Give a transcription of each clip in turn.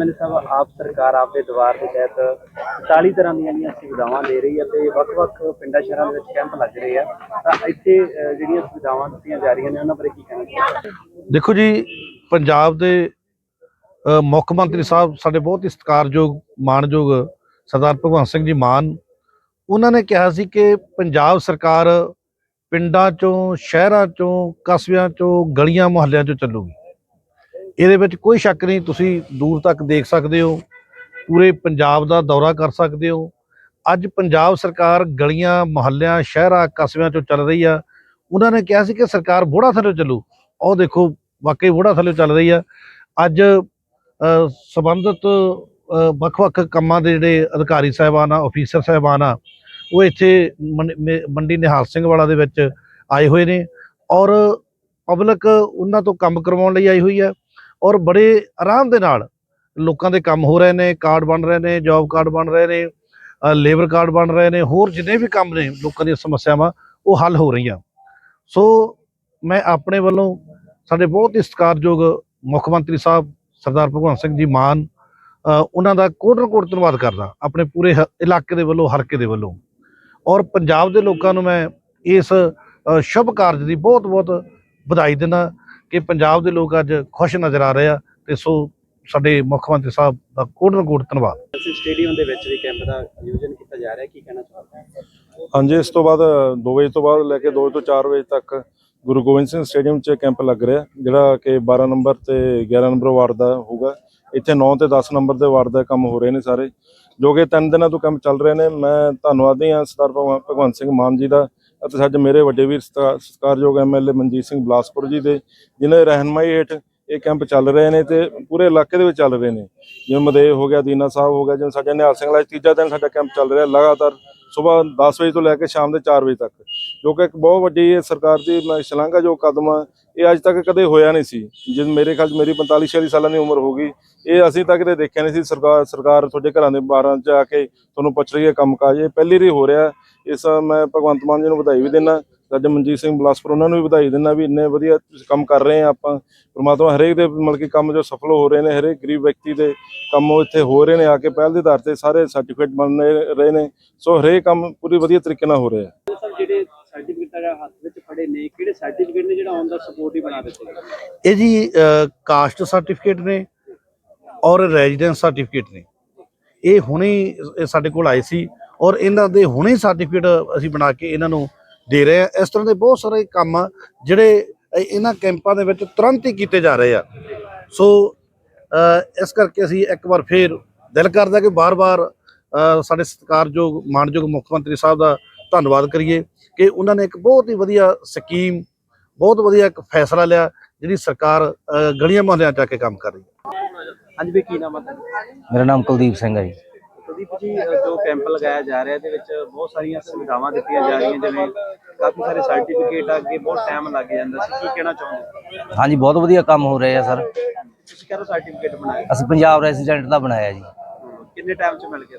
ਆਪ ਸਰਕਾਰ ਆਪ ਦੇ ਦਵਾਰ ਦੇ ਤਹਿਤ 40 ਤਰ੍ਹਾਂ ਦੀਆਂ ਜਿਹੜੀਆਂ ਸੁਵਿਧਾਵਾਂ ਦੇ ਰਹੀ ਹੈ ਤੇ ਵੱਖ-ਵੱਖ ਪਿੰਡਾਂ ਸ਼ਹਿਰਾਂ ਦੇ ਵਿੱਚ ਕੈਂਪ ਲੱਗ ਰਹੇ ਆ। ਤਾਂ ਇੱਥੇ ਜਿਹੜੀਆਂ ਸੁਵਿਧਾਵਾਂ ਦਿੱਤੀਆਂ ਜਾ ਰਹੀਆਂ ਨੇ, ਉਹਨਾਂ ਬਾਰੇ ਕੀ ਕਹਿਣਾ ਚਾਹੁੰਦੇ ਦੇਖੋ ਜੀ, ਪੰਜਾਬ ਦੇ ਮੁੱਖ ਮੰਤਰੀ ਸਾਹਿਬ ਸਾਡੇ ਬਹੁਤ ਹੀ ਸਤਿਕਾਰਯੋਗ, ਮਾਣਯੋਗ ਸਰਦਾਰ ਭਗਵੰਤ ਸਿੰਘ ਜੀ ਮਾਨ, ਉਹਨਾਂ ਨੇ ਕਿਹਾ ਸੀ ਕਿ ਪੰਜਾਬ ਸਰਕਾਰ ਪਿੰਡਾਂ ਚੋਂ, ਸ਼ਹਿਰਾਂ ਚੋਂ, ਕਸਬਿਆਂ ਚੋਂ, ਗਲੀਆਂ ਮੁਹੱਲਿਆਂ ਚੋਂ ਚੱਲੂਗੀ। ਇਹਦੇ ਵਿੱਚ ਕੋਈ ਸ਼ੱਕ ਨਹੀਂ ਤੁਸੀਂ ਦੂਰ ਤੱਕ ਦੇਖ ਸਕਦੇ ਹੋ ਪੂਰੇ ਪੰਜਾਬ ਦਾ ਦੌਰਾ ਕਰ ਸਕਦੇ ਹੋ। ਅੱਜ ਪੰਜਾਬ ਸਰਕਾਰ ਗਲੀਆਂ ਮੁਹੱਲਿਆਂ ਸ਼ਹਿਰਾਂ ਕਸਬਿਆਂ ਚੋਂ ਚੱਲ ਰਹੀ ਆ। ਉਹਨਾਂ ਨੇ ਕਿਹਾ ਸੀ ਕਿ ਸਰਕਾਰ ਬੋੜਾ ਥੱਲੇ ਚੱਲੂ। ਉਹ ਦੇਖੋ ਵਾਕਈ ਬੋੜਾ ਥੱਲੇ ਚੱਲ ਰਹੀ ਆ। ਅੱਜ ਅ, ਸੰਬੰਧਿਤ ਵੱਖ-ਵੱਖ ਕੰਮਾਂ ਦੇ ਜਿਹੜੇ ਅਧਿਕਾਰੀ ਸਾਹਿਬਾਨ ਆ ਅਫੀਸਰ ਸਾਹਿਬਾਨ ਆ ਉਹ ਇੱਥੇ ਮੰਡ- ਮੇ- ਮੰਡੀ ਨਿਹਾਲ ਸਿੰਘ ਵਾਲਾ ਦੇ ਵਿੱਚ ਆਏ ਹੋਏ ਨੇ। ਔਰ ਪਬਲਿਕ ਉਹਨਾਂ ਤੋਂ ਕੰਮ ਕਰਵਾਉਣ ਲਈ ਆਈ ਹੋਈ ਹੈ ਔਰ ਬੜੇ ਆਰਾਮ ਦੇ ਨਾਲ ਲੋਕਾਂ ਦੇ ਕੰਮ ਹੋ ਰਹੇ ਨੇ, ਕਾਰਡ ਬਣ ਰਹੇ ਨੇ ਜੌਬ ਕਾਰਡ ਬਣ ਰਹੇ ਨੇ ਲੇਬਰ ਕਾਰਡ ਬਣ ਰਹੇ ਨੇ, ਹੋਰ ਜਿੰਨੇ ਵੀ ਕੰਮ ਨੇ ਲੋਕਾਂ ਦੀਆਂ ਸਮੱਸਿਆਵਾਂ, ਉਹ ਹੱਲ ਹੋ ਰਹੀਆਂ। ਸੋ ਮੈਂ ਆਪਣੇ ਵੱਲੋਂ ਸਾਡੇ ਬਹੁਤ ਹੀ ਸਤਿਕਾਰਯੋਗ ਮੁੱਖ ਮੰਤਰੀ ਸਾਹਿਬ ਸਰਦਾਰ ਭਗਵੰਤ ਸਿੰਘ ਜੀ ਮਾਨ ਉਹਨਾਂ ਦਾ ਕੋਟਨ ਕੋਟ ਧੰਨਵਾਦ ਕਰਦਾ ਆਪਣੇ ਪੂਰੇ ਹ- ਇਲਾਕੇ ਦੇ ਵੱਲੋਂ, ਹਲਕੇ ਦੇ ਵੱਲੋਂ। ਔਰ ਪੰਜਾਬ ਦੇ ਲੋਕਾਂ ਨੂੰ ਮੈਂ ਇਸ ਸ਼ੁਭ ਕਾਰਜ ਦੀ ਬਹੁਤ ਬਹੁਤ ਵਧਾਈ ਦਿੰਦਾ। ਕਿ ਪੰਜਾਬ ਦੇ ਲੋਕ ਅੱਜ ਖੁਸ਼ ਨਜ਼ਰ ਆ ਰਹੇ ਆ ਤੇ ਸੋ ਸਾਡੇ ਮੁੱਖ ਮੰਤਰੀ ਸਾਹਿਬ ਦਾ ਕੋਟਨ ਕੋਟ ਧੰਨਵਾਦ। ਸਟੇਡੀਅਮ ਦੇ ਵਿੱਚ ਵੀ ਕੈਂਪ ਦਾ ਆਯੋਜਨ ਕੀਤਾ ਜਾ ਰਿਹਾ ਕੀ ਕਹਿਣਾ ਚਾਹੁੰਦੇ ਹੋ ਹਾਂਜੀ ਇਸ ਤੋਂ ਬਾਅਦ 2 ਵਜੇ ਤੋਂ ਬਾਅਦ ਲੈ ਕੇ 2 ਤੋਂ 4 ਵਜੇ ਤੱਕ ਗੁਰੂ ਗੋਬਿੰਦ ਸਿੰਘ ਸਟੇਡੀਅਮ 'ਚ ਕੈਂਪ ਲੱਗ ਰਿਹਾ ਜਿਹੜਾ ਕਿ 12 ਨੰਬਰ ਤੇ 11 ਨੰਬਰ ਵਾਰਡ ਦਾ ਹੋਊਗਾ। ਇੱਥੇ 9 ਤੇ 10 ਨੰਬਰ ਦੇ ਵਾਰਡ ਦਾ ਕੰਮ ਹੋ ਰਹੇ ਨੇ ਸਾਰੇ ਜੋ ਕਿ ਤਿੰਨ ਦਿਨਾਂ ਤੋਂ ਕੰਮ ਚੱਲ ਰਹੇ ਨੇ। ਮੈਂ ਧੰਨਵਾਦੀ ਹਾਂ ਸਰਦਾਰ ਭਗਵੰ- ਭਗਵੰਤ ਸਿੰਘ ਮਾਨ ਜੀ ਦਾ ਅਤੇ ਸਾਡੇ ਮੇਰੇ ਵੱਡੇ ਵੀਰ ਸਤਿਕਾ- ਸਤਿਕਾਰਯੋਗ ਐਮਐਲਏ ਮਨਜੀਤ ਸਿੰਘ ਬਲਾਸਪੁਰ ਜੀ ਦੇ, ਜਿਨ੍ਹਾਂ ਦੇ ਰਹਿਨਮਾਈ ਹੇਠ ਇਹ ਕੈਂਪ ਚੱਲ ਰਹੇ ਨੇ ਤੇ ਪੂਰੇ ਇਲਾਕੇ ਦੇ ਵਿੱਚ ਚੱਲ ਰਹੇ ਨੇ। ਜਿਵੇਂ ਮਦੇਹ ਹੋ ਗਿਆ, ਦੀਨਾ ਸਾਹਿਬ ਹੋ ਗਿਆ, ਜਿਵੇਂ ਸਾਡਾ ਨਿਹਾਲ ਸਿੰਘ ਵਾਲਾ ਤੀਜਾ ਦਿਨ ਸਾਡਾ ਕੈਂਪ ਚੱਲ ਰਿਹਾ, ਲਗਾਤਾਰ ਸਵੇਰ 10 ਵਜੇ ਤੋਂ ਲੈ ਕੇ ਸ਼ਾਮ ਦੇ 4 ਵਜੇ ਤੱਕ। ਜੋ ਕਿ ਇੱਕ ਬਹੁਤ ਵੱਡੀ ਇਹ ਸਰਕਾਰ ਦੀ ਸ਼ਲਾਘਾ ਜੋ ਕਦਮ ਆ। ਇਹ ਅੱਜ ਤੱਕ ਕਦੇ ਹੋਇਆ ਨਹੀਂ ਸੀ। ਜਦ ਮੇਰੇ ਖਿਆਲ 'ਚ ਮੇਰੀ 45 46 ਸਾਲਾਂ ਦੀ ਉਮਰ ਹੋ ਗਈ। ਇਹ ਅਸੀਂ ਤਾਂ ਕਿਤੇ ਦੇਖਿਆ ਨਹੀਂ ਸੀ ਸਰਕਾਰ ਸਰਕਾਰ ਤੁਹਾਡੇ ਘਰਾਂ ਦੇ ਬਾਹਰਾਂ 'ਚ ਆ ਕੇ ਤੁਹਾਨੂੰ ਪੁੱਛ ਰਹੀ ਹੈ ਕੰਮ ਕਾਜ ਇਹ ਪਹਿਲੀ ਵਾਰੀ ਹੋ ਰਿਹਾ। ਇਸ ਮੈਂ ਭਗਵੰਤ ਮਾਨ ਜੀ ਨੂੰ ਵਧਾਈ ਵੀ ਦਿੰਦਾ। ਰਾਜਾ ਮਨਜੀਤ ਸਿੰਘ ਬਲਾਸਪੁਰ ਉਹਨਾਂ ਨੂੰ ਵੀ ਵਧਾਈ ਦਿੰਦਾ ਵੀ ਇੰਨੇ ਵਧੀਆ ਕੰਮ ਕਰ ਰਹੇ ਆ ਆਪਾਂ। ਪ੍ਰਮਾਤਮਾ ਹਰੇਕ ਦੇ ਮਤਲਬ ਕਿ ਕੰਮ ਜੋ ਸਫਲ ਹੋ ਰਹੇ ਨੇ, ਹਰੇਕ ਗਰੀਬ ਵਿਅਕਤੀ ਦੇ ਕੰਮ ਉਹ ਇੱਥੇ ਹੋ ਰਹੇ ਨੇ। ਆ ਕੇ ਪਹਿਲ ਦੇ ਆਧਾਰ ਤੇ ਸਾਰੇ ਸਰਟੀਫਿਕੇਟ ਬਣ ਰਹੇ ਰਹੇ ਨੇ। ਸੋ ਹਰੇਕ ਕੰਮ ਪੂਰੀ ਵਧੀਆ ਤਰੀਕੇ ਨਾਲ ਹੋ ਰਿਹਾ ਸਰ ਜਿਹੜੇ ਸਰਟੀਫਿਕੇਟ ਆ ਹੱਥ ਵਿੱਚ ਫੜੇ ਨੇ? ਕਿਹੜੇ ਸਰਟੀਫਿਕੇਟ ਨੇ ਜਿਹੜਾ ਆਨ ਦਾ ਸਪੋਰਟ ਹੀ ਬਣਾ ਦਿੱਤੇ? ਇਹ ਜੀ ਕਾਸਟ ਸਰਟੀਫਿਕੇਟ ਨੇ ਔਰ ਰੈਜ਼ੀਡੈਂਸ ਸਰਟੀਫਿਕੇਟ ਨੇ। ਇਹ ਹੁਣੇ ਸਾਡੇ ਕੋਲ ਆਏ ਸੀ ਔਰ ਇਹਨਾਂ ਦੇ ਹੁਣੇ ਸਰਟੀਫਿਕੇਟ ਅਸੀਂ ਬਣਾ ਕੇ ਇਹਨਾਂ ਨੂੰ ਦੇ ਰਹੇ ਆ ਇਸ ਤਰ੍ਹਾਂ ਦੇ ਬਹੁਤ ਸਾਰੇ ਕੰਮ ਜਿਹੜੇ ਇਹਨਾਂ ਕੈਂਪਾਂ ਦੇ ਵਿੱਚ ਤੁਰੰਤ ਹੀ ਕੀਤੇ ਜਾ ਰਹੇ ਆ। ਸੋ ਇਸ ਕਰਕੇ ਅਸੀਂ ਇੱਕ ਵਾਰ ਫੇਰ ਦਿਲ ਕਰਦਾ ਕਿ ਬਾਰ-ਬਾਰ ਸਾਡੇ ਸਤਿਕਾਰਯੋਗ, ਮਾਨਯੋਗ ਮੁੱਖ ਮੰਤਰੀ ਸਾਹਿਬ ਦਾ ਧੰਨਵਾਦ ਕਰੀਏ ਕਿ ਉਹਨਾਂ ਨੇ ਇੱਕ ਬਹੁਤ ਹੀ ਵਧੀਆ ਸਕੀਮ ਬਹੁਤ ਵਧੀਆ ਇੱਕ ਫੈਸਲਾ ਲਿਆ ਜਿਹੜੀ ਸਰਕਾਰ ਗਲੀਆਂ ਮੁਹੱਲਿਆਂ ਚ ਆ ਕੇ ਕੰਮ ਕਰ ਰਹੀ ਹੈ। ਹਾਂਜੀ ਵੀ ਕੀ ਨਾਮ ਹੈ ਤੁਹਾਡਾ? ਮੇਰਾ ਨਾਮ ਕੁਲਦੀਪ ਸਿੰਘ ਹੈ ਜੀ। ਪ੍ਰਦੀਪ ਜੀ ਜੋ ਕੈਂਪ ਲਗਾਇਆ ਜਾ ਰਿਹਾ ਇਹਦੇ ਵਿੱਚ ਬਹੁਤ ਸਾਰੀਆਂ ਸੁਵਿਧਾਵਾਂ ਦਿੱਤੀਆਂ ਜਾ ਰਹੀਆਂ ਜਿਵੇਂ ਕਾਫੀ ਸਾਰੇ ਸਰਟੀਫਿਕੇਟ ਅੱਗੇ ਬਹੁਤ ਟਾਈਮ ਲੱਗ ਜਾਂਦਾ ਸੀ। ਕੀ ਕਹਿਣਾ ਚਾਹੁੰਦੇ ਹੋ? ਹਾਂਜੀ ਬਹੁਤ ਵਧੀਆ ਕੰਮ ਹੋ ਰਹੇ ਆ ਸਰ। ਤੁਸੀਂ ਕਿਹੜਾ ਸਰਟੀਫਿਕੇਟ ਬਣਾਇਆ? ਅਸੀਂ ਪੰਜਾਬ ਰੈਜ਼ੀਡੈਂਟ ਦਾ ਬਣਾਇਆ ਜੀ। ਕਿੰਨੇ ਟਾਈਮ 'ਚ ਮਿਲ ਗਿਆ?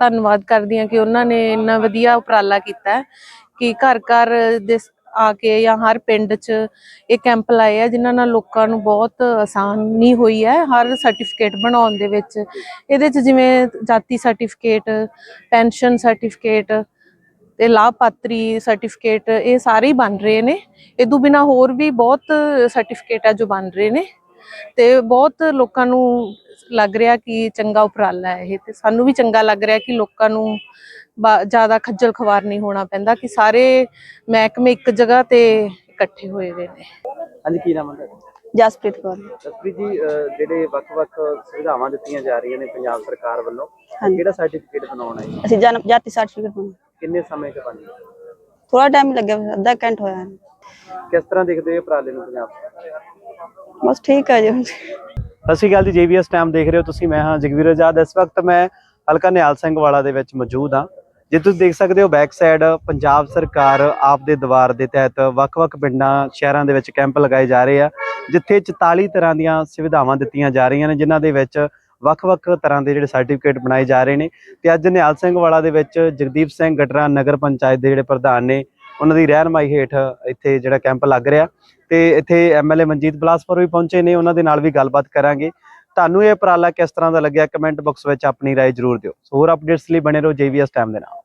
ਧੰਨਵਾਦ ਕਰਦੀ ਹਾਂ ਕਿ ਉਹਨਾਂ ਨੇ ਇੰਨਾ ਵਧੀਆ ਉਪਰਾਲਾ ਕੀਤਾ ਕਿ ਘਰ ਘਰ ਦੇ ਆ ਕੇ ਜਾਂ ਹਰ ਪਿੰਡ 'ਚ ਇਹ ਕੈਂਪ ਲਾਏ ਆ, ਜਿਨ੍ਹਾਂ ਨਾਲ ਲੋਕਾਂ ਨੂੰ ਬਹੁਤ ਆਸਾਨੀ ਹੋਈ ਹੈ ਹਰ ਸਰਟੀਫਿਕੇਟ ਬਣਾਉਣ ਦੇ ਵਿੱਚ। ਇਹਦੇ 'ਚ ਜਿਵੇਂ ਜਾਤੀ ਸਰਟੀਫਿਕੇਟ, ਪੈਨਸ਼ਨ ਸਰਟੀਫਿਕੇਟ ਤੇ ਲਾਭਪਾਤਰੀ ਸਰਟੀਫਿਕੇਟ, ਇਹ ਸਾਰੇ ਹੀ ਬਣ ਰਹੇ ਨੇ। ਇਹ ਤੋਂ ਬਿਨਾ ਹੋਰ ਵੀ ਬਹੁਤ ਸਰਟੀਫਿਕੇਟ ਆ ਜੋ ਬਣ ਰਹੇ ਨੇ। ਤੇ ਬਹੁਤ ਲੋਕਾਂ ਨੂੰ ਲੱਗ ਰਿਹਾ ਕਿ ਚੰਗਾ ਉਪਰਾਲਾ ਹੈ ਇਹ ਤੇ ਸਾਨੂੰ ਵੀ ਚੰਗਾ ਲੱਗ ਰਿਹਾ ਕਿ ਲੋਕਾਂ ਨੂੰ ਜ਼ਿਆਦਾ ਖੱਜਲ ਖਵਾਰ ਨਹੀਂ ਹੋਣਾ ਪੈਂਦਾ ਕਿ ਸਾਰੇ ਮਹਿਕਮੇ ਇੱਕ ਜਗ੍ਹਾ ਤੇ ਇਕੱਠੇ ਹੋਏ ਹੋਏ ਨੇ ਹਾਂਜੀ ਕੀ ਨਾਮ ਹੈ ਜਸਪ੍ਰੀਤ ਕੌਰ ਜਸਪ੍ਰੀਤ ਜੀ ਜਿਹੜੇ ਵੱਖ-ਵੱਖ ਸੁਵਿਧਾਵਾਂ ਦਿੱਤੀਆਂ ਜਾ ਰਹੀਆਂ ਨੇ ਪੰਜਾਬ ਸਰਕਾਰ ਵੱਲੋਂ। ਕਿਹੜਾ ਸਰਟੀਫਿਕੇਟ ਬਣਾਉਣਾ ਹੈ ਅਸੀਂ ਜਨਮ ਜਾਤੀ ਸਰਟੀਫਿਕੇਟ ਬਣਾ ਕਿੰਨੇ ਸਮੇਂ 'ਚ ਬਣ ਜਾਊਗਾ? ਥੋੜਾ ਟਾਈਮ ਲੱਗਿਆ ਅੱਧਾ ਘੰਟਾ ਹੋਇਆ ਹੈ। ਕਿਸ ਤਰ੍ਹਾਂ ਦੇਖਦੇ ਹੋ ਉਪਰਾਲੇ ਨੂੰ ਪੰਜਾਬ ਸਰਕਾਰ ਬਸ ਠੀਕ ਹੈ ਜੀ। ਸਤਿ ਸ਼੍ਰੀ ਅਕਾਲ ਜੀ ਜੀਬੀਐਸ ਟਾਈਮ ਦੇਖ ਰਹੇ ਹੋ ਤੁਸੀਂ। ਮੈਂ ਹਾਂ ਜਗਵੀਰ ਆਜ਼ਾਦ। ਇਸ ਵਕਤ ਮੈਂ ਹਲਕਾ ਨਿਹਾਲ ਸਿੰਘ ਵਾਲਾ ਦੇ ਵਿੱਚ ਮੌਜੂਦ ਹਾਂ। ਜੇ ਤੁਸੀਂ ਦੇਖ ਸਕਦੇ ਹੋ ਬੈਕ ਸਾਈਡ ਪੰਜਾਬ ਸਰਕਾਰ ਆਪ ਦੇ ਦਵਾਰ ਦੇ ਤਹਿਤ ਵੱਖ-ਵੱਖ ਪਿੰਡਾਂ, ਸ਼ਹਿਰਾਂ ਦੇ ਵਿੱਚ ਕੈਂਪ ਲਗਾਏ ਜਾ ਰਹੇ ਆ, ਜਿੱਥੇ 44 ਤਰ੍ਹਾਂ ਦੀਆਂ ਸੁਵਿਧਾਵਾਂ ਦਿੱਤੀਆਂ ਜਾ ਰਹੀਆਂ ਨੇ, ਜਿਨ੍ਹਾਂ ਦੇ ਵਿੱਚ ਵੱਖ-ਵੱਖ ਤਰ੍ਹਾਂ ਦੇ ਜਿਹੜੇ ਸਰਟੀਫਿਕੇਟ ਬਣਾਏ ਜਾ ਰਹੇ ਨੇ। ਤੇ ਅੱਜ ਨਿਹਾਲ ਸਿੰਘ ਵਾਲਾ ਦੇ ਵਿੱਚ ਜਗਦੀਪ ਸਿੰਘ ਗਟਰਾ ਨਗਰ ਪੰਚਾਇਤ ਦੇ ਜਿਹੜੇ ਪ੍ਰਧਾਨ ਨੇ ਉਹਨਾਂ ਦੀ ਰਹਿਨਮਾਈ ਹੇਠ ਇੱਥੇ ਜਿਹੜਾ ਕੈਂਪ ਲੱਗ ਰਿਹਾ ਤੇ ਇੱਥੇ ਐਮਐਲਏ ਮਨਜੀਤ ਬਲਾਸਪੁਰ ਵੀ ਪਹੁੰਚੇ ਨੇ ਉਹਨਾਂ ਦੇ ਨਾਲ ਵੀ ਗੱਲਬਾਤ ਕਰਾਂਗੇ ਤੁਹਾਨੂੰ ਇਹ ਉਪਰਾਲਾ ਕਿਸ ਤਰ੍ਹਾਂ ਦਾ ਲੱਗਿਆ ਕਮੈਂਟ ਬਾਕਸ ਵਿੱਚ ਆਪਣੀ رائے ਜ਼ਰੂਰ ਦਿਓ ਸੋ ਹੋਰ ਅਪਡੇਟਸ ਲਈ ਬਣੇ ਰਹੋ ਜੀਵੀਐਸ ਟਾਈਮ ਦੇ ਨਾਲ